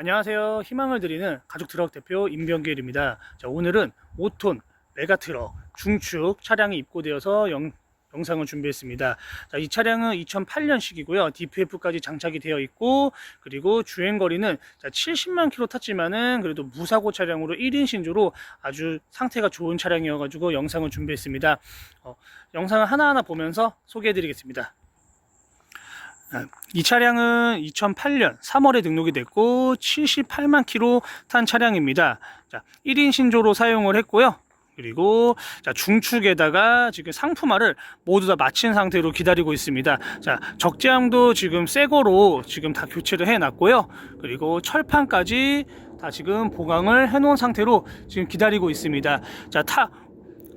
안녕하세요. 희망을 드리는 가족 트럭 대표 임병길입니다. 자, 오늘은 5톤 메가 트럭 중축 차량이 입고되어서 영, 영상을 준비했습니다. 자, 이 차량은 2008년식이고요. DPF까지 장착이 되어 있고 그리고 주행 거리는 70만 킬로 탔지만은 그래도 무사고 차량으로 1인 신조로 아주 상태가 좋은 차량이어 가지고 영상을 준비했습니다. 어, 영상을 하나하나 보면서 소개해 드리겠습니다. 이 차량은 2008년 3월에 등록이 됐고 78만 킬로 탄 차량입니다. 자, 1인 신조로 사용을 했고요. 그리고 자, 중축에다가 지금 상품화를 모두 다 마친 상태로 기다리고 있습니다. 자, 적재함도 지금 새 거로 지금 다 교체를 해 놨고요. 그리고 철판까지 다 지금 보강을 해 놓은 상태로 지금 기다리고 있습니다. 자, 타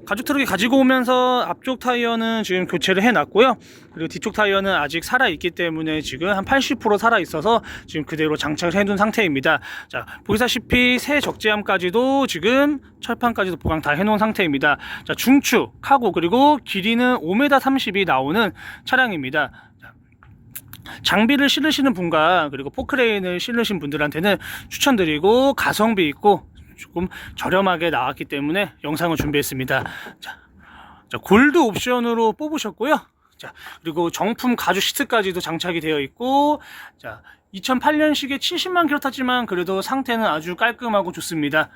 가죽 트럭이 가지고 오면서 앞쪽 타이어는 지금 교체를 해놨고요. 그리고 뒤쪽 타이어는 아직 살아있기 때문에 지금 한 80% 살아있어서 지금 그대로 장착을 해둔 상태입니다. 자, 보시다시피 새 적재함까지도 지금 철판까지도 보강 다 해놓은 상태입니다. 자, 중축, 카고, 그리고 길이는 5m 30이 나오는 차량입니다. 자, 장비를 실으시는 분과 그리고 포크레인을 실으신 분들한테는 추천드리고 가성비 있고 조금 저렴하게 나왔기 때문에 영상을 준비했습니다. 자, 자, 골드 옵션으로 뽑으셨고요. 자, 그리고 정품 가죽 시트까지도 장착이 되어 있고, 자, 2008년식에 70만 킬로 탔지만 그래도 상태는 아주 깔끔하고 좋습니다.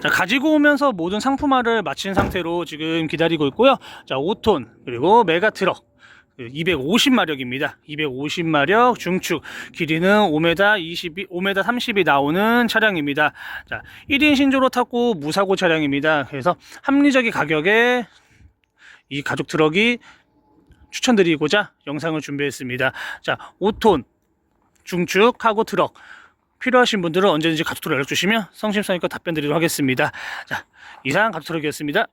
자, 가지고 오면서 모든 상품화를 마친 상태로 지금 기다리고 있고요. 자, 5톤, 그리고 메가 트럭. 250마력입니다. 250마력 중축 길이는 5m 22, 5m 30이 나오는 차량입니다. 자, 1인 신조로 탔고 무사고 차량입니다. 그래서 합리적인 가격에 이 가죽 트럭이 추천드리고자 영상을 준비했습니다. 자, 5톤 중축 카고 트럭 필요하신 분들은 언제든지 가죽 트럭 연락 주시면 성심성의껏 답변 드리도록 하겠습니다. 자, 이상 가죽 트럭이었습니다.